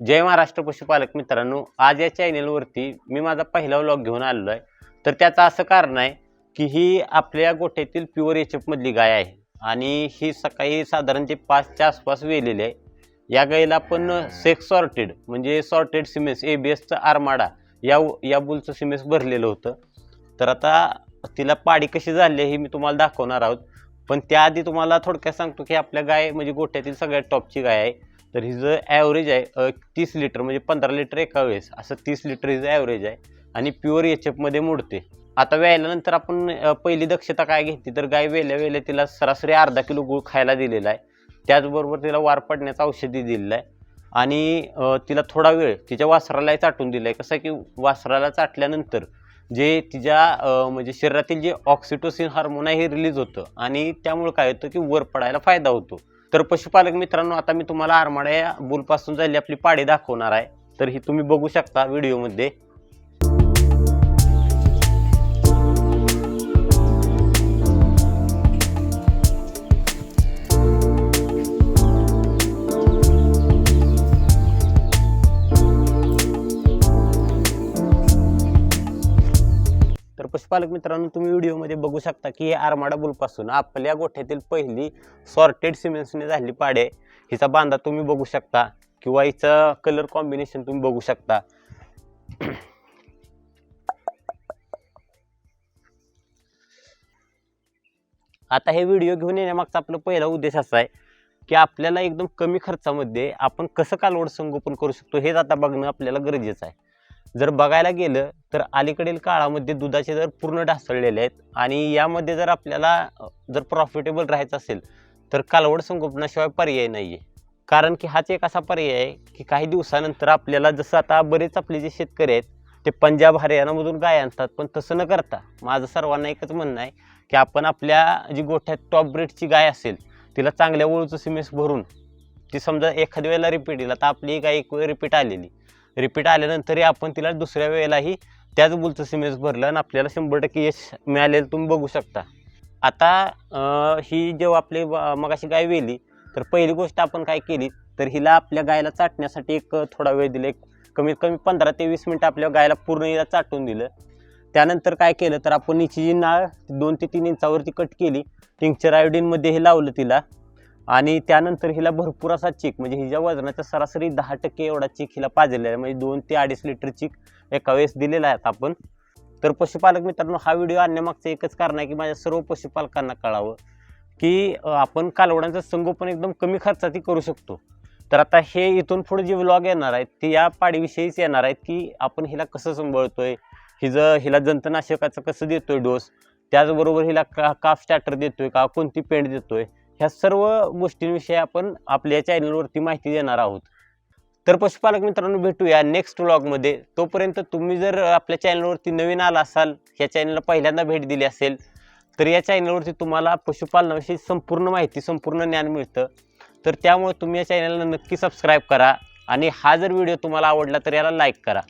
जय महाराष्ट्र पशुपालक मित्रांनो आज या चॅनेलवरती मी माझा पहिला व्लॉग घेऊन आलेलो आहे. तर त्याचं असं कारण आहे की ही आपल्या गोठ्यातील प्युअर एच एफमधली गाय आहे आणि ही सकाळी साधारण ते पाचच्या आसपास वेलेली आहे. या गायीला आपण सेक्स सॉर्टेड म्हणजे सॉर्टेड सिमेंट्स ए बी एसचं आरमाडा या या बुलचं सिमेंट्स भरलेलं होतं. तर आता तिला पाडी कशी झाली आहे हे मी तुम्हाला दाखवणार आहोत. पण त्याआधी तुम्हाला थोडक्यात सांगतो की आपल्या गाय म्हणजे गोठ्यातील सगळ्यात टॉपची गाय आहे. तर हिचं ॲव्हरेज आहे तीस लिटर म्हणजे पंधरा लिटर एका वेळेस असं तीस लिटर हिचं ॲव्हरेज आहे आणि प्युअर एच एफमध्ये मोडते. आता व्यायल्यानंतर आपण पहिली दक्षता काय घेतली? तर गाय वेल्या वेल्या तिला सरासरी अर्धा किलो गुळ खायला दिलेला आहे. त्याचबरोबर तिला वार पडण्याचं औषधी दिलेलं आहे. आणि तिला थोडा वेळ तिच्या वासरालाही चाटून दिला आहे. कसं की वासराला चाटल्यानंतर जे तिच्या म्हणजे शरीरातील जे ऑक्सिटोसिन हार्मोन आहे हे रिलीज होतं. आणि त्यामुळे काय होतं की वर पडायला फायदा होतो. तर पशुपालक मित्रांनो आता मी तुम्हाला आरमाड्या या बुलपासून झाली आपली पाडी दाखवणार आहे. तर ही तुम्ही बघू शकता व्हिडिओमध्ये. पशुपालक मित्रांनो तुम्ही व्हिडिओमध्ये बघू शकता की हे आरमाडा बुलपासून आपल्या गोठ्यातील पहिली सॉर्टेड सिमेंट्सने झाली पाडे. हिचा बांधा तुम्ही बघू शकता किंवा हिचं कलर कॉम्बिनेशन तुम्ही बघू शकता. आता हे व्हिडिओ घेऊन येण्यामागचा आपला पहिला उद्देश असा आहे की आपल्याला एकदम कमी खर्चामध्ये आपण कसं कालवड संगोपन करू शकतो हेच आता बघणं आपल्याला गरजेचं आहे. जर बघायला गेलं तर अलीकडील काळामध्ये दुधाचे दर पूर्ण ढासळलेले आहेत. आणि यामध्ये जर आपल्याला जर प्रॉफिटेबल राहायचं असेल तर कालवड संगोपनाशिवाय पर्याय नाही आहे कारण की हाच एक असा पर्याय आहे की काही दिवसानंतर आपल्याला जसं आता बरेच आपले जे शेतकरी आहेत ते पंजाब हरियाणामधून गाय आणतात पण तसं न करता माझं सर्वांना एकच म्हणणं आहे की आपण आपल्या जी गोठ्यात टॉप ब्रेडची गाय असेल तिला चांगल्या वळूचं सिमेंस भरून ती समजा एखाद्या वेळेला रिपीट येईल आता आपली गाय एक वेळ रिपीट आलेली रिपीट आल्यानंतरही आपण तिला दुसऱ्या वेळेलाही त्याच बुलचं सिमेंस भरलं आणि आपल्याला शंभर टक्के यश मिळालेलं तुम्ही बघू शकता. आता ही जेव्हा आपली मग मगाशी गाय वेली तर पहिली गोष्ट आपण काय केली तर हिला आपल्या गायला चाटण्यासाठी एक थोडा वेळ दिला. एक कमीत कमी पंधरा ते वीस मिनटं आपल्या गायला पूर्ण हिला चाटून दिलं. त्यानंतर काय केलं तर आपण हिची जी नाळ दोन ते तीन इंचावरती कट केली टिंक्चर आयोडीनमध्ये हे लावलं तिला. आणि त्यानंतर हिला भरपूर असा चीक म्हणजे हिच्या वजनाच्या सरासरी दहा टक्के एवढा चीक हिला पाजलेला आहे. म्हणजे दोन ते अडीच लिटर चीक एका वेळेस दिलेला आहे आपण. तर पशुपालक मित्रांनो हा व्हिडिओ आणण्यामागचं एकच कारण आहे की माझ्या सर्व पशुपालकांना कळावं की आपण कालवडांचं संगोपन एकदम कमी खर्चातही करू शकतो. तर आता हे इथून पुढे जे व्लॉग येणार आहेत ते या पाडीविषयीच येणार आहेत की आपण हिला कसं सांभाळतोय हिचं हिला जंतनाशकाचं कसं देतोय डोस त्याचबरोबर हिला का काफ स्टार्टर देतोय का कोणती पेंट देतोय ह्या सर्व गोष्टींविषयी आपण आपल्या चॅनलवरती माहिती देणार आहोत. तर पशुपालक मित्रांनो भेटूया नेक्स्ट व्लॉगमध्ये तोपर्यंत तुम्ही जर आपल्या चॅनलवरती नवीन आला असाल ह्या चॅनलला पहिल्यांदा भेट दिली असेल तर या चॅनलवरती तुम्हाला पशुपालनाविषयी संपूर्ण माहिती संपूर्ण ज्ञान मिळतं. तर त्यामुळे तुम्ही या चॅनलला नक्की सबस्क्राईब करा आणि हा जर व्हिडिओ तुम्हाला आवडला तर याला लाईक करा.